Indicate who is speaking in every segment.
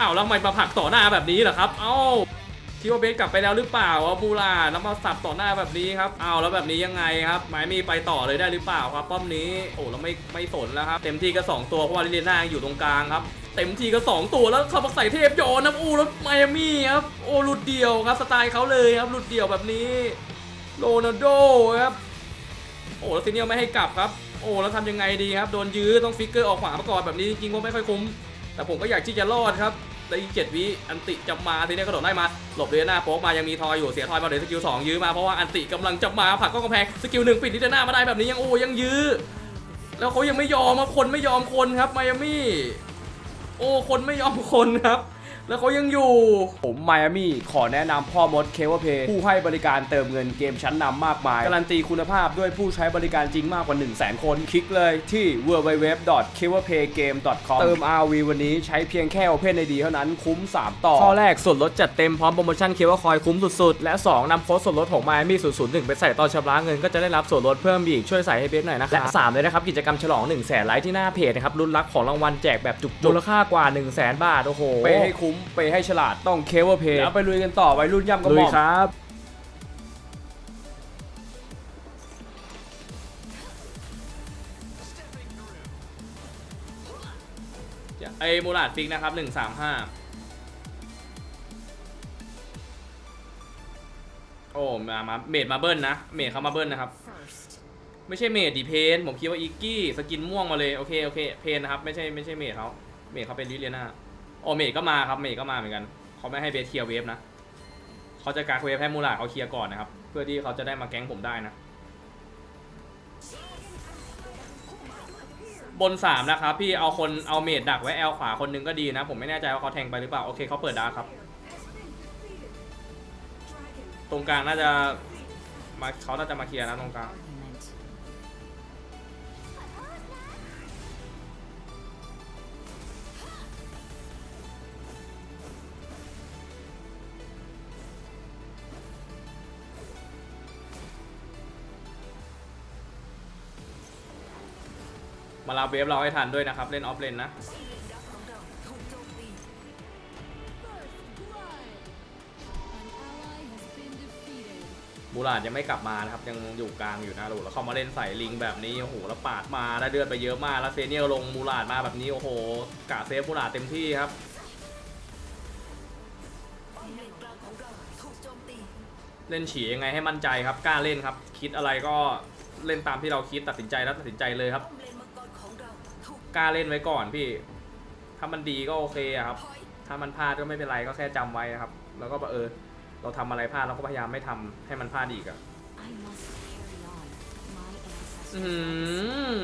Speaker 1: อ้าวแล้วทำไมมาผักต่อหน้าแบบนี้ล่ะครับเอ้าคิดว่าเบสกลับไปแล้วหรือเปล่าอะมูลาแล้วมาสับต่อหน้าแบบนี้ครับเอ้าแล้วแบบนี้ยังไงครับหมายมีไปต่อเลยได้หรือเปล่าครับ ป้อมนี้โอ้แล้วไม่ไม่สนแล้วครับเต็มที่ก็สองตัวเพราะว่าลิเลียนาอยู่ตรงกลางครับเต็มที่ก็สองตัวแล้วเขามาใส่เทพโยนนะอู้แล้วไมอามี่ครับโอ้หลุดเดี่ยวครับสไตล์เขาเลยครับหลุดเดี่ยวแบบนี้โรนัลโดครับโอ้แล้วซีเนียไม่ให้กลับครับโอ้แล้วทำยังไงดีครับโดนยื้อต้องฟิกเกอร์ออกขวามาก่อนแบบนี้จริงๆก็ไม่ค่อยคุ้มแต่ผมก็อยากที่จะรอดครับ ได้เจ็ดวิอันติจะมาทีนี้กระโดดได้มาหลบเรียหน้าโป๊กมายังมีทอยอยู่เสียทอยมาเดี๋ยวสกิลสองยื้อมาเพราะว่าอันติกำลังจะมาผักก้องกำแพงสกิลหนึ่งปิดนิดหน้ามาได้แบบนี้ยังโอ้ยังยื้อแล้วเขายังไม่ยอมคนไม่ยอมคนครับไมอามี่โอ้คนไม่ยอมคนครับ แล้วเขายังอยู่
Speaker 2: ผมไมอามี่ขอแนะนำพ่อมดเคเวเพย์ผู้ให้บริการเติมเงินเกมชั้นนำมากมาย การันตีคุณภาพด้วยผู้ใช้บริการจริงมากกว่า 1 0 0 0 0แคน คลิกเลยที่ www.keverpaygame.com เติม RV วันนี้ใช้เพียงแค่ Open ID เท่านั้นคุ้ม 3 ต่อ ข้อแรกส่วนลดจัดเต็มพร้อมโปรโมชั่นเคเวอร์คอยคุ้มสุดๆ และ 2นำโค้ดส่วนลดของ Miami 001 ไปใส่ตอนชำระเงินก็จะได้รับส่วนลดเพิ่มอีกช่วยใส่ให้เบสหน่อยนะครับและ3เลยนะครับกิจกรรมฉลอง1 0 0 0 0แสนไลค์ที่หน้าเพจนะครับรุ่นรักของรางวัลแจกแบบจุกๆมูลค่ากว่า 1 0 0 0 0แสนบาทโอ้โห
Speaker 3: ไปให้คุ้มไปให้ฉลาดต้องเคเวอร์เพย์
Speaker 2: แล้วไปลุยกันต่อวัยรุ่นย่ำกระห
Speaker 3: ลุ
Speaker 2: ม่
Speaker 3: ย
Speaker 2: อม
Speaker 3: ครับ
Speaker 1: ไอ้มูลาดฟิกนะครับหนึ่งสามห้าโอ้มามาเมดมาเบิ้ลนะ เมดเขามาเบิ้ลนะครับไม่ใช่เมดดิเพน ผมคิดว่าอีกกี้ สกินม่วงมาเลย โอเค โอเค เพนนะครับ ไม่ใช่ไม่ใช่เมดเขาเมดเขาเป็นลิเลียนา โอเมดก็มาครับเมดก็มาเหมือนกันเขาไม่ให้เบสเคลียร์เวฟนะเขาจะการเวฟให้มูลาเขาเคลียร์ก่อนนะครับ เพื่อที่เขาจะได้มาแก๊งผมได้นะ บนสามนะครับ พี่เอาคนเอาเมดดักไว้แอลขวาคนนึงก็ดีนะ ผมไม่แน่ใจว่าเขาแทงไปหรือเปล่า โอเคเขาเปิดดาร์ครับ ตรงกลางน่าจะมาเขาน่าจะมาเคลียร์นะตรงกลาง มาลาเวฟเราให้ทันด้วยนะครับ เล่นออฟเลนนะ บูราดยังไม่กลับมานะครับ ยังอยู่กลางอยู่นะโหแล้วเขามาเล่นใส่ลิงแบบนี้โอ้โหแล้วปาดมาได้เดือดไปเยอะมากแล้วเซเนียลงมูราดมาแบบนี้โอ้โหกะเซฟมูราดเต็มที่ครับเล่นฉียังไงให้มั่นใจครับกล้าเล่นครับ คิดอะไรก็เล่นตามที่เราคิดตัดสินใจแล้วตัดสินใจเลยครับ กล้าเล่นไว้ก่อนพี่ ถ้ามันดีก็โอเคอะครับ ถ้ามันพลาดก็ไม่เป็นไรก็แค่จำไว้นะครับ แล้วก็แบบเออเราทำอะไรพลาดเราก็พยายามไม่ทำให้มันพลาดอีกอะอืม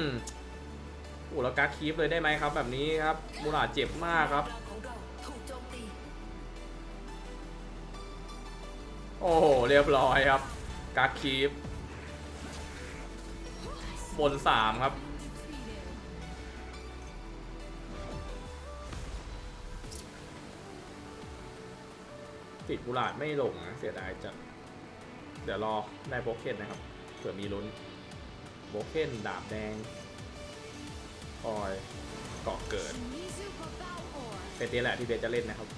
Speaker 1: โอ้แล้วการดคีฟเลยได้ไหมครับ แบบนี้ครับมูราดเจ็บมากครับ โอ้โหเรียบร้อยครับการดคีฟบนสามครับ ปิดบุหลาดไม่ลงนะเสียดายจัดเดี๋ยวรอได้โบเคนนะครับเผื่อมีลุ้นโบเคนดาบแดงคอยเกาะเกิดเป็นนี้แหละที่เบสจะเล่นนะครับ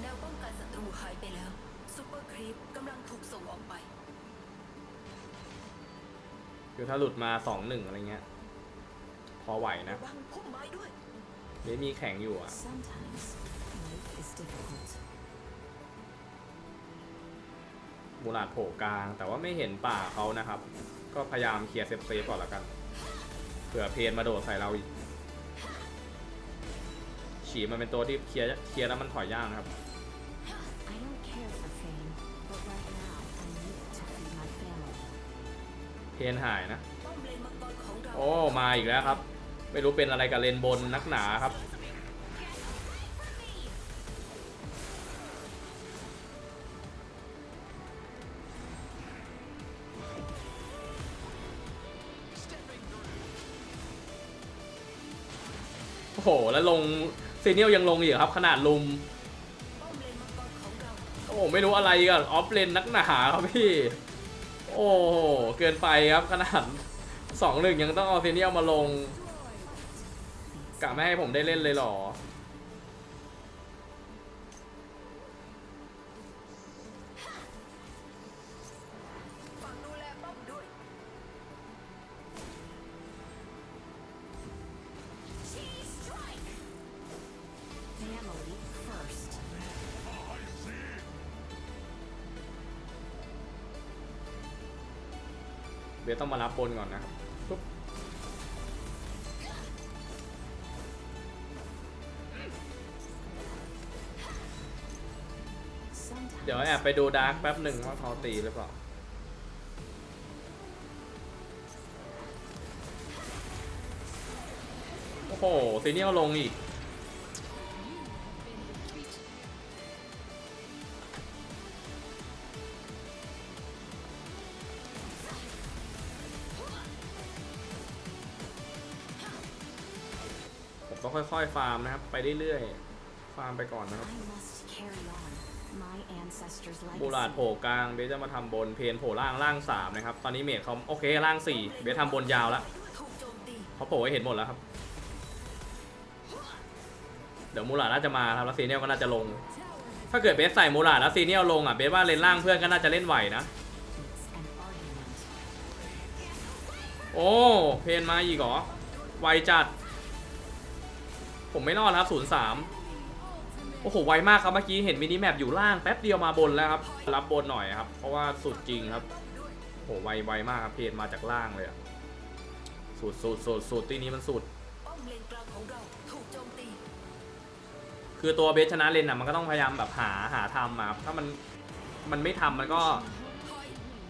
Speaker 4: แนวป้องกันศัตรูหายไปแล้วซูเปอร์ครีปกำลังถูกส่งออกไป
Speaker 1: คือถ้าหลุดมาสองหนึ่งอะไรเงี้ย พอไหวนะ
Speaker 4: ระวังพุ่มไม้ด้วย
Speaker 1: เบสมีแข่งอยู่อะ
Speaker 4: Sometimes life is difficult
Speaker 1: มูลาดโผล่กลาง แต่ว่าไม่เห็นป่าเขานะครับ ก็พยายามเคลียร์เซฟเซฟก่อนละกัน เผื่อเพนมาโดดใส่เราอีก ฉีมันเป็นตัวที่เคลียร์เคลียร์แล้วมันถอยยากนะครับ
Speaker 5: I don't care for fame, but right now I need it to feed my family.
Speaker 1: เพนหายนะ
Speaker 4: ป้อมเลนมังกรของเรา
Speaker 1: โอ้ มาอีกแล้วครับ ไม่รู้เป็นอะไรกับเลนบนนักหนาครับ โอ้โห แล้วลงเซเนียลยังลงอีกครับ ขนาดลุม โอ้โห ไม่รู้อะไรกับออฟเลนนักหนาครับพี่ โอ้โห เกินไปครับขนาดสองหนึ่งยังต้องเอาเซเนียลมาลง กะไม่ให้ผมได้เล่นเลยเหรอ
Speaker 4: ฝากดูแลป้อมด้วย
Speaker 5: Family first.
Speaker 1: เบสต้องมารับบนก่อนนะครับปุ๊บ เดี๋ยวแอบไปดูดาร์กแป๊บหนึ่งว่าเขาตีหรือเปล่า โอ้โหซีเนียลลงอีก ผมก็ค่อยๆ ฟาร์มนะครับ ไปเรื่อยๆ ฟาร์มไปก่อนนะครับ บูราดโผล่กลางเบสจะมาทำบนเพนโผล่ล่างล่างสามนะครับตอนนี้เมทเขาโอเคล่างสี่เบสทำบนยาวแล้วเขาโผล่ให้เห็นหมดแล้วครับ เดี๋ยวมูราดน่าจะมาครับแล้วซีเนียลก็น่าจะลง ถ้าเกิดเบสใส่มูราดแล้วซีเนียลลงอะเบสว่าเลนล่างเพื่อนก็น่าจะเล่นไหวนะโอ้เพนมาอีกเหรอไวจัด ผมไม่รอดครับศูนย์สาม โอ้โห ไวมากครับเมื่อกี้เห็นมินิแมปอยู่ล่างแป๊บเดียวมาบนแล้วครับ รับบนหน่อยครับ เพราะว่าสุดจริงครับ โอ้โห ไวไวมากครับ เพนมาจากล่างเลยอะสุดสุดสุดสุดที่นี้มันสุด คือตัวเบสชนะเลนอะมันก็ต้องพยายามแบบหาหาทำมาถ้ามันมันไม่ทำมันก็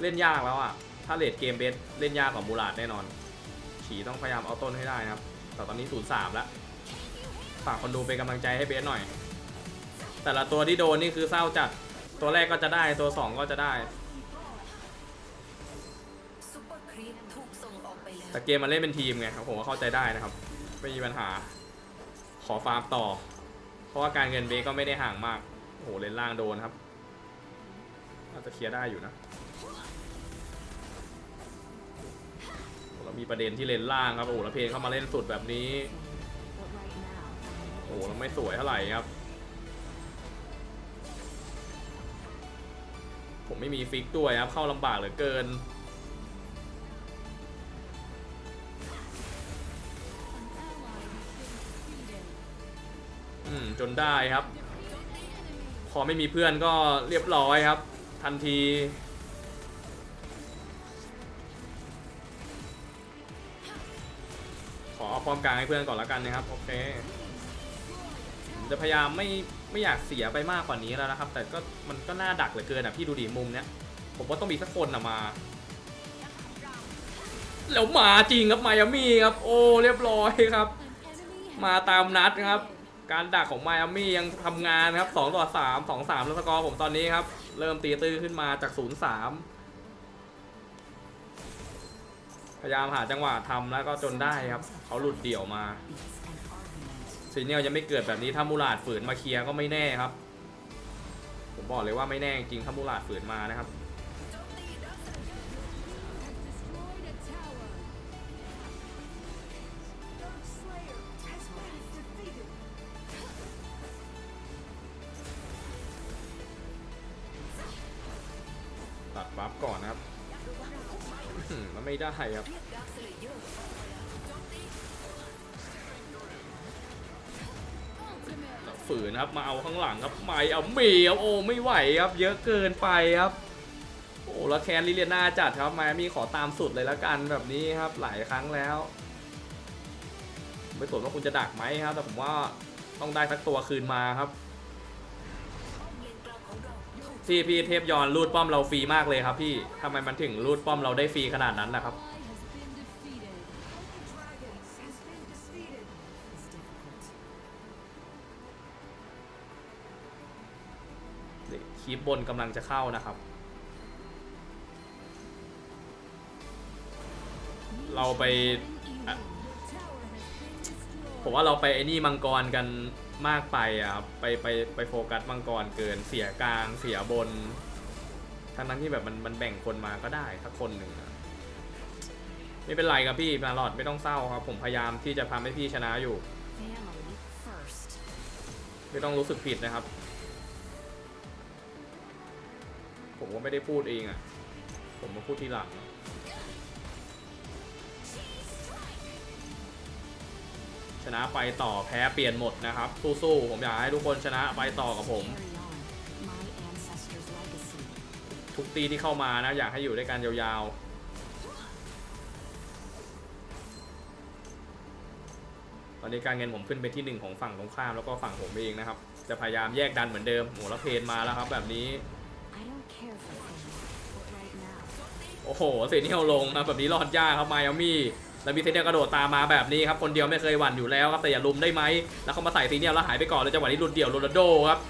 Speaker 1: เล่นยากแล้วอะ ถ้าเลดเกมเบสเล่นยากกว่ามูลาดแน่นอน ฉีต้องพยายามเอาต้นให้ได้นะครับ แต่ตอนนี้ศูนย์สามแล้ว ฝากคนดูเป็นกำลังใจให้เบสหน่อย แต่ละตัวที่โดนนี่คือเศร้าจัด ตัวแรกก็จะได้ตัวสองก็จะได้
Speaker 4: ซุปเปอร์ครีปถูกส่งออกไปแล้ว
Speaker 1: แต่เกมมันเล่นเป็นทีมไงครับผมก็เข้าใจได้นะครับ ไม่มีปัญหา ขอฟาร์มต่อ เพราะว่าการเงินเบสก็ไม่ได้ห่างมาก โอ้โหเลนล่างโดนครับน่าจะเคลียร์ได้อยู่นะโอ้เรามีประเด็นที่เลนล่างครับโอ้โหแล้วเพลงเข้ามาเล่นสุดแบบนี้
Speaker 5: But right now,
Speaker 1: โอ้โหแล้วไม่สวยเท่าไหร่ครับ ผมไม่มีฟิกด้วยครับ เข้าลำบากเหลือเกิน อืม จนได้ครับ พอไม่มีเพื่อนก็เรียบร้อยครับ ทันทีขอเอาป้อมกลางให้เพื่อนก่อนละกันนะครับ โอเค จะพยายามไม่ไม่อยากเสียไปมากกว่านี้แล้วนะครับ แต่ก็มันก็น่าดักเหลือเกินอะพี่ดูดิมุมเนี้ยผมว่าต้องมีสักคนอะมา แล้วมาจริงครับไมอามี่ครับ โอ้เรียบร้อยครับ มาตามนัดครับ การดักของไมอามี่ยังทำงานครับ2ต่อ3 2 3แล้วสกอร์ผมตอนนี้ครับ เริ่มตีตื้อขึ้นมาจาก 0 3 พยายามหาจังหวะทำแล้วก็จนได้ครับเขาหลุดเดี่ยวมา ซีเนียลยังไม่เกิดแบบนี้ถ้ามูลาดฝืนมาเคลียร์ก็ไม่แน่ครับ ผมบอกเลยว่าไม่แน่จริงถ้ามูลาดฝืนมานะครับ ตัดบัฟก่อนนะครับมันไม่ได้ครับ
Speaker 4: ครั
Speaker 1: บ มาเอาข้างหลังครับไม่เอาเมีครับโอ้ไม่ไหวครับ เยอะเกินไปครับโอ้แล้วแคนลิเลียนาจัดครับมามีขอตามสุดเลยแล้วกันแบบนี้ครับหลายครั้งแล้ว ไม่สนว่าคุณจะดักไหมครับ แต่ผมว่าต้องได้สักตัวคืนมาครับที่พี่เทพยอนรูดป้อมเราฟรีมากเลยครับพี่ทำไมมันถึงรูดป้อมเราได้ฟรีขนาดนั้นนะครับ คลิปบนกำลังจะเข้านะครับ เราไป ผมว่าเราไปไอ้นี่มังกรกันมากไปอะครับไปไปไปโฟกัสมังกรเกินเสียกลางเสียบน ทั้งนั้นที่แบบมันมันแบ่งคนมาก็ได้สักคนหนึ่งอะไม่เป็นไรครับพี่มาหลอดไม่ต้องเศร้าครับ ผมพยายามที่จะทำให้พี่ชนะอยู่ ไม่ต้องรู้สึกผิดนะครับ ผมก็ไม่ได้พูดเองอะ่ะ ผมมาพูดทีหลังชนะไปต่อแพ้เปลี่ยนหมดนะครับ สู้ๆผมอยากให้ทุกคนชนะไปต่อกับผม ทุกตีที่เข้ามานะอยากให้อยู่ด้วยกันยาวๆตอนนี้การเงินผมขึ้นไปที่หนึ่งของฝั่งตรงข้ามแล้วก็ฝั่งผมเองนะครับ จะพยายามแยกดันเหมือนเดิมโหแล้วเพนมาแล้วครับแบบนี้ โอ้โหเซเนียลลงครับแบบนี้รอดยากครับไมอามี่แล้วมีเซเนียลกระโดดตามมาแบบนี้ครับคนเดียวไม่เคยหวั่นอยู่แล้วครับแต่อย่าลุมได้ไหมแล้วเขามาใส่ซีเนียลแล้วหายไปก่อนเลยจังหวะนี้หลุดเดี่ยวโรนัลโดครับ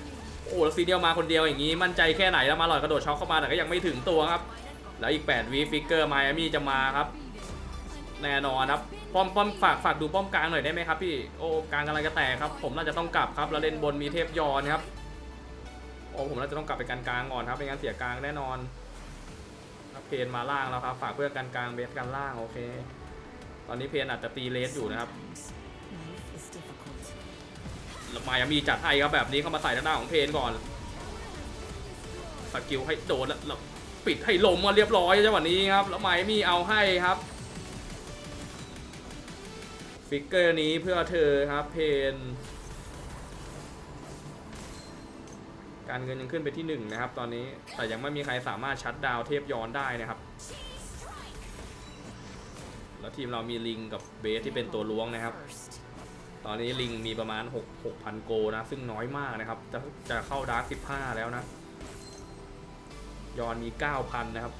Speaker 1: โอ้แล้วซีเนียลมาคนเดียวอย่างนี้มั่นใจแค่ไหนแล้วมาหลอยกระโดดช็อคเข้ามาแต่ก็ยังไม่ถึงตัวครับแล้วอีก8วีฟิกเกอร์ไมอามี่จะมาครับแน่นอนครับป้อมป้อมฝากฝากดูป้อมกลางหน่อยได้ไหมครับพี่โอ้กลางกำลังจะแตกครับ ผมน่าจะต้องกลับครับแล้วเล่นบนมีเทพยอนครับ โอ้ผมน่าจะต้องกลับไปกันกลางก่อนครับไม่งั้นเสียกลางแน่นอนเพนมาล่างแล้วครับฝากเพื่อกันกลางเบสกันล่างโอเค ตอนนี้เพนอาจจะตีเลสอยู่นะครับแล้วมายามีจัดให้ครับแบบนี้เข้ามาใส่ทางด้าของเพนก่อนสกิลให้โดนแล้วปิดให้ลมมาเรียบร้อยจังหวะนี้ครับ แล้วไมยมีเอาให้ครับ ฟิกเกอร์นี้เพื่อเธอครับเพน การเงินยังขึ้นไปที่หนึ่งนะครับ ตอนนี้แต่ยังไม่มีใครสามารถชัดดาวเทพย้อนได้นะครับ แล้วทีมเรามีลิงกับเบสที่เป็นตัวล้วงนะครับ ตอนนี้ลิงมีประมาณ 6 6,000 โกนะ ซึ่งน้อยมากนะครับ จะจะเข้าดาร์ก15 แล้วนะยอนมี 9,000 นะครับ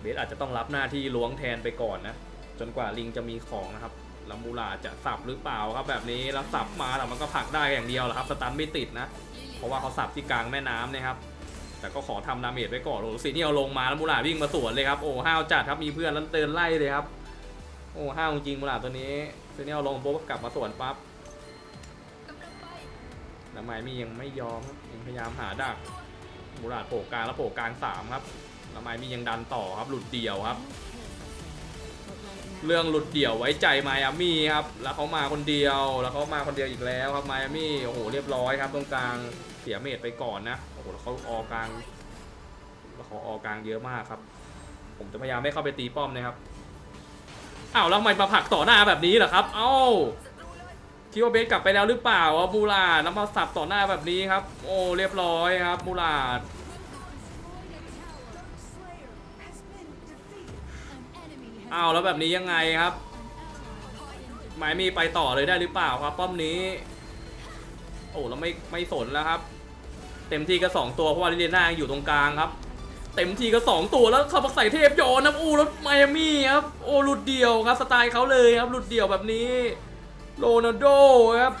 Speaker 1: เบสอาจจะต้องรับหน้าที่ล้วงแทนไปก่อนนะ จนกว่าลิงจะมีของนะครับแล้วมูลาจะสับหรือเปล่าครับแบบนี้แล้วสับมาแต่มันก็ผลักได้อย่างเดียวแหละครับสตันไม่ติดนะ เพราะว่าเขาสับที่กลางแม่น้ำนะครับ แต่ก็ขอทำดาเมจไว้ก่อนโอ้โหสีนี่เอาลงมาแล้วมูลาวิ่งมาสวนเลยครับ โอ้ห้าวจัดครับ มีเพื่อนแล้วเดินไล่เลยครับ โอ้ห้าวจริงมูลาตัวนี้สีนี่เอาลงปุ๊บกลับมาสวนปั๊บแล้วไมมี่ยังไม่ยอมครับยังพยายามหาดักมูลาโผล่กลางแล้วโผล่กลางสามครับแล้วไมมี่ยังดันต่อครับ หลุดเดี่ยวครับเรื่องหลุดเดี่ยวไว้ใจไมอามี่ครับ แล้วเขามาคนเดียว แล้วเขามาคนเดียวอีกแล้วครับไมอามี่ โอ้โห เรียบร้อยครับตรงกลาง เสียเมดไปก่อนนะโอ้โหแล้วเขาออกกลางแล้วเขาออกกลางเยอะมากครับ ผมจะพยายามไม่เข้าไปตีป้อมนะครับอ้าวแล้วทำไมมาผลักต่อหน้าแบบนี้เหรอครับ เอ้าคิดว่าเบสกลับไปแล้วหรือเปล่าอะมูลาดแล้วมาสับต่อหน้าแบบนี้ครับ โอ้เรียบร้อยครับมูลาดอ้าวแล้วแบบนี้ยังไงครับไม้มีไปต่อเลยได้หรือเปล่าครับ ป้อมนี้ โอ้แล้วไม่ไม่สนแล้วครับ เต็มที่ก็สองตัวเพราะว่าลิเลียนายังอยู่ตรงกลางครับ เต็มที่ก็สองตัวแล้วเข้าใส่เทพโยนนะอู้แล้วไมอามี่ครับโอ้หลุดเดี่ยวครับสไตล์เขาเลยครับหลุดเดี่ยวแบบนี้โรนัลโดครับ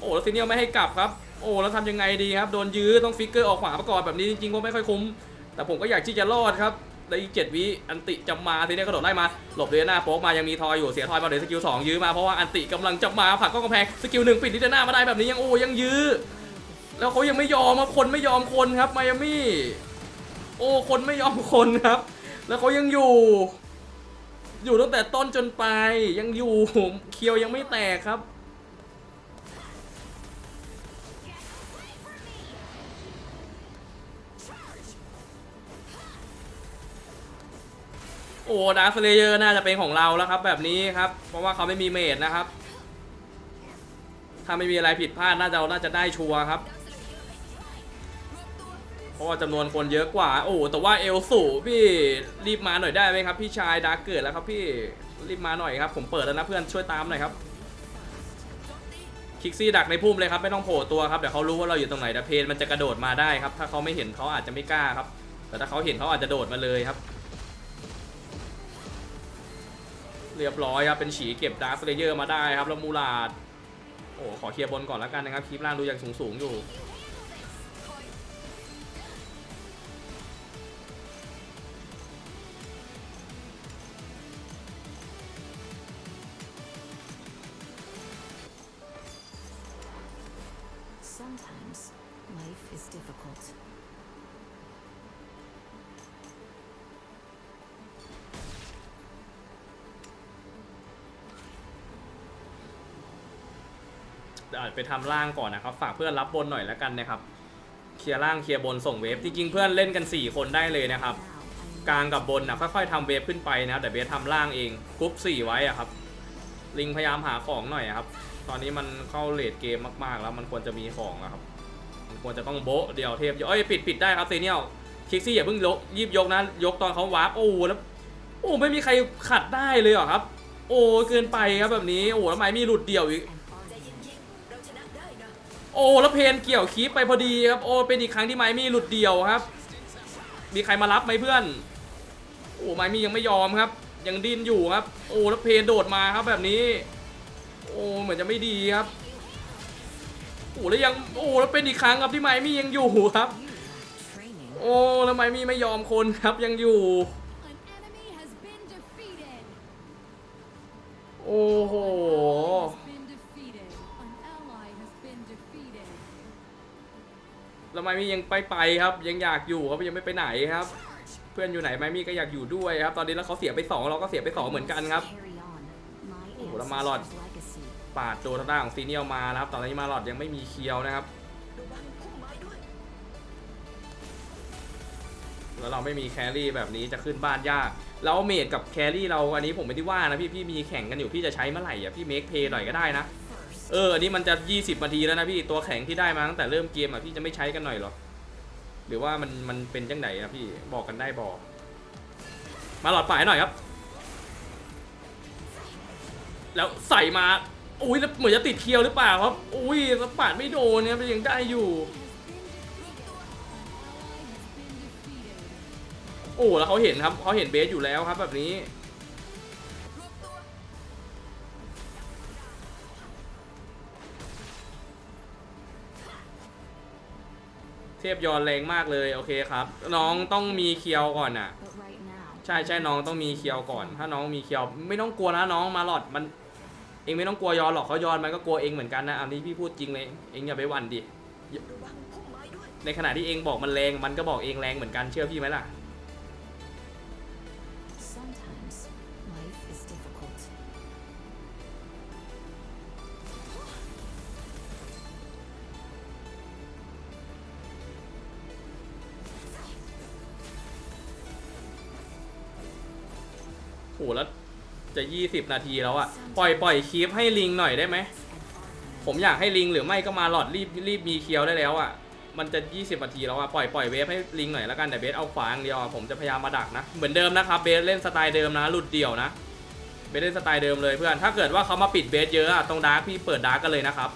Speaker 1: โอ้แล้วซีเนียไม่ให้กลับครับโอ้แล้วทำยังไงดีครับโดนยื้อต้องฟิกเกอร์ออกขวาประกอบแบบนี้จริงๆก็ไม่ค่อยคุ้ม แต่ผมก็อยากที่จะรอดครับ ในอีกเจ็ดวิอันติจะมาทีนี้กระโดดไล่มาหลบเดน่าโป๊กมายังมีทอยอยู่เสียทอยมาเดี๋ยวสกิลสองยื้อมาเพราะว่าอันติกำลังจะมาผักก้องกำแพงสกิลหนึ่งปิดดิเดน่ามาได้แบบนี้ยังโอ้ยังยื้อแล้วเขายังไม่ยอมครับคนไม่ยอมคนครับไมอามี่โอ้คนไม่ยอมคนครับ แล้วเขายังอยู่ อยู่ตั้งแต่ต้นจนปลายยังอยู่เคียวยังไม่แตกครับ อ้ดาร์คเลเยอร์น่าจะเป็นของเราแล้วครับ แบบนี้ครับ เพราะว่าเขาไม่มีเมดนะครับ ถ้าไม่มีอะไรผิดพลาดน่าจะน่าจะได้ชัวร์ครับ เพราะว่าจำนวนคนเยอะกว่า โอ้แต่ว่าเอลสูพี่รีบมาหน่อยได้ไหมครับ พี่ชายดาร์กเกิดแล้วครับพี่รีบมาหน่อยครับ ผมเปิดแล้วนะเพื่อนช่วยตามหน่อยครับคิกซี่ดักในพุ่มเลยครับไม่ต้องโผล่ตัวครับเดี๋ยวเขารู้ว่าเราอยู่ตรงไหนแต่เพนมันจะกระโดดมาได้ครับ ถ้าเขาไม่เห็นเขาอาจจะไม่กล้าครับ แต่ถ้าเขาเห็นเขาอาจจะโดดมาเลยครับ เรียบร้อยครับ เป็นฉีเก็บดาร์คเลเยอร์มาได้ครับ แล้วมูลาด โอ้ ขอเคลียร์บนก่อนแล้วกันนะครับ คลิปล่างดูอย่างสูงสูงๆอยู่
Speaker 5: sometimes life is difficult.
Speaker 1: อาจไปทำล่างก่อนนะครับ ฝากเพื่อนรับบนหน่อยแล้วกันนะครับ เคลียร์ล่างเคลียร์บนส่งเวฟจริงๆเพื่อนเล่นกัน 4 คนได้เลยนะครับ กลางกับบนนะค่อยๆทำเวฟขึ้นไปนะแต่เบสทำล่างเองกรุ๊ป4ไว้อะครับ ลิงพยายามหาของหน่อยอะครับ ตอนนี้มันเข้าเลดเกมมากๆ แล้วมันควรจะมีของแล้วครับ มันควรจะต้องโบะเดียวเทพเอ้ยปิดปิดได้ครับเซเนียลคิกซี่อย่าเพิ่งยกยีบยกนะยกตอนเขาวาร์ปโอ้โหแล้วโอ้ไม่มีใครขัดได้เลยเหรอครับ โอ้เกินไปครับแบบนี้โอ้แล้วไมมีหลุดเดี่ยวอีก อ้แล้วเพนเกี่ยวคีปไปพอดีครับโอ้เป็นอีกครั้งที่ไมมี่หลุดเดี่ยวครับ มีใครมารับไหมเพื่อนโอ้ไมมี่ยังไม่ยอมครับยังดิ้นอยู่ครับ โอ้แล้วเพนโดดมาครับแบบนี้ โอ้เหมือนจะไม่ดีครับโอ้แล้วยังโอ้แล้วเป็นอีกครั้งครับที่ไมมี่ยังอยู่ครับ
Speaker 5: training.
Speaker 1: โอ้แล้วไมมี่ไม่ยอมคนครับยังอยู่
Speaker 6: An enemy has been defeated.
Speaker 1: โอ้โห ไมมี่ยังไปไปครับ ยังอยากอยู่ครับยังไม่ไปไหนครับ เพื่อนอยู่ไหนไมมี่ก็อยากอยู่ด้วยครับ ตอนนี้แล้วเขาเสียไปสองเราก็เสียไปสองเหมือนกันครับโอ้โหแล้วมาหลอดปาดโดนทางด้านของซีเนียลมาแล้วครับ ตอนนี้มาหลอดยังไม่มีเคียวนะครับแล้วเราไม่มีแครี่แบบนี้จะขึ้นบ้านยากแล้วเมดกับแครี่เราอันนี้ผมไม่ได้ว่านะพี่พี่มีแข่งกันอยู่พี่จะใช้เมื่อไหร่อะพี่เมคเพย์หน่อยก็ได้นะ เออ อันนี้มันจะ 20นาทีแล้วนะพี่ ตัวแข็งที่ได้มาตั้งแต่เริ่มเกมอะพี่จะไม่ใช้กันหน่อยหรอ หรือว่ามันมันเป็นจังไหนนะพี่ บอกกันได้บอก มาหลอดฝ่ายหน่อยครับ แล้วใส่มา อุ้ยแล้วเหมือนจะติดเคียวหรือเปล่าครับ อุ้ยแล้วปาดไม่โดนเนี่ยมันยังได้อยู่ โอ้แล้วเขาเห็นครับเขาเห็นเบสอยู่แล้วครับแบบนี้ เทพยอนแรงมากเลยโอเคครับ น้องต้องมีเคียวก่อนอะ
Speaker 5: But right now,
Speaker 1: ใช่ใช่น้องต้องมีเคียวก่อน ถ้าน้องมีเคียวไม่ต้องกลัวนะน้องมาหลอดมัน เองไม่ต้องกลัวยอนหรอกเขายอนมันก็กลัวเองเหมือนกันนะอันนี้พี่พูดจริงเลยเองอย่าไปหวั่นดิ
Speaker 4: ระวังพุ่มไม้ด้วย
Speaker 1: ในขณะที่เองบอกมันแรงมันก็บอกเองแรงเหมือนกันเชื่อพี่ไหมล่ะ แล้วจะ20นาทีแล้วอะปล่อยปล่อยคลิปให้ลิงหน่อยได้ไหมผมอยากให้ลิงหรือไม่ก็มาหลอดรีบรีบมีเคียวได้แล้วอะมันจะ 20นาทีแล้วอะปล่อยปล่อยเวฟให้ลิงหน่อยแล้วกันแต่เบสเอาขวาอย่างเดียวอผมจะพยายามมาดักนะเหมือนเดิมนะครับเบสเล่นสไตล์เดิมนะหลุดเดี่ยวนะเบสเล่นสไตล์เดิมเลยเพื่อนถ้าเกิดว่าเขามาปิดเบสเยอะอะตรงดาร์กพี่เปิดดาร์กกันเลยนะครับ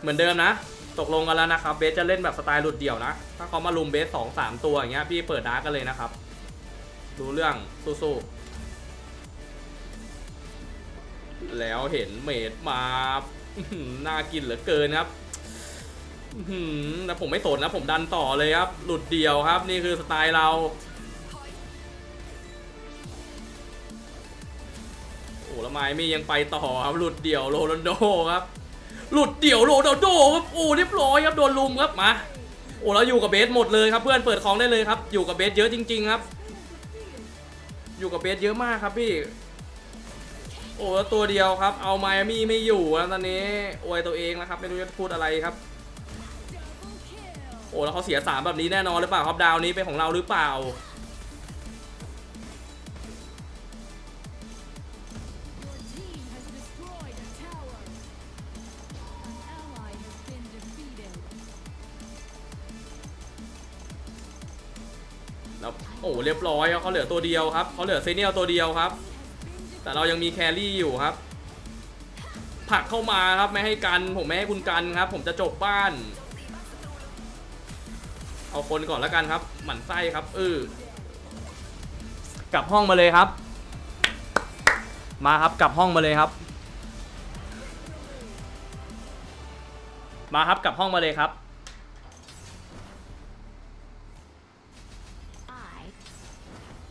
Speaker 1: เหมือนเดิมนะ ตกลงกันแล้วนะครับเบสจะเล่นแบบสไตล์หลุดเดี่ยวนะถ้าเขามาลุมเบสสองสามตัวอย่างเงี้ยพี่เปิดดาร์กกันเลยนะครับ ดูเรื่องสู้ๆแล้วเห็นเมดมาน่ากินเหลือเกินครับอื้อหือแต่ผมไม่สนนะผมดันต่อเลยครับ หลุดเดี่ยวครับ นี่คือสไตล์เรา โอ้ล้วไม้มียังไปต่อครับ หลุดเดี่ยวโรนัลโดครับ หลุดเดี่ยวโรนัลโดครับ โอ้เรียบร้อยครับ โดนลุมครับ มา โอ้แล้วอยู่กับเบสหมดเลยครับ เพื่อนเปิดของได้เลยครับ อยู่กับเบสเยอะจริง ๆ ครับ อยู่กับเบสเยอะมากครับพี่ โอ้แล้วตัวเดียวครับ เอาไมอามี่ไม่อยู่แล้วตอนนี้อวยตัวเองนะครับ ไม่รู้จะพูดอะไรครับ โอ้แล้วเขาเสียสามแบบนี้แน่นอนหรือเปล่าครับดาวนี้เป็นของเราหรือเปล่า แล้วโอ้เรียบร้อยเขาเหลือตัวเดียวครับเขาเหลือเซเนียลตัวเดียวครับ แต่เรายังมีแครี่อยู่ครับผลักเข้ามาครับไม่ให้กันผมไม่ให้คุณกันครับ ผมจะจบบ้าน เอาคนก่อนแล้วกันครับหมั่นไส้ครับเออกลับห้องมาเลยครับ มาครับกลับห้องมาเลยครับ มาครับกลับห้องมาเลยครับ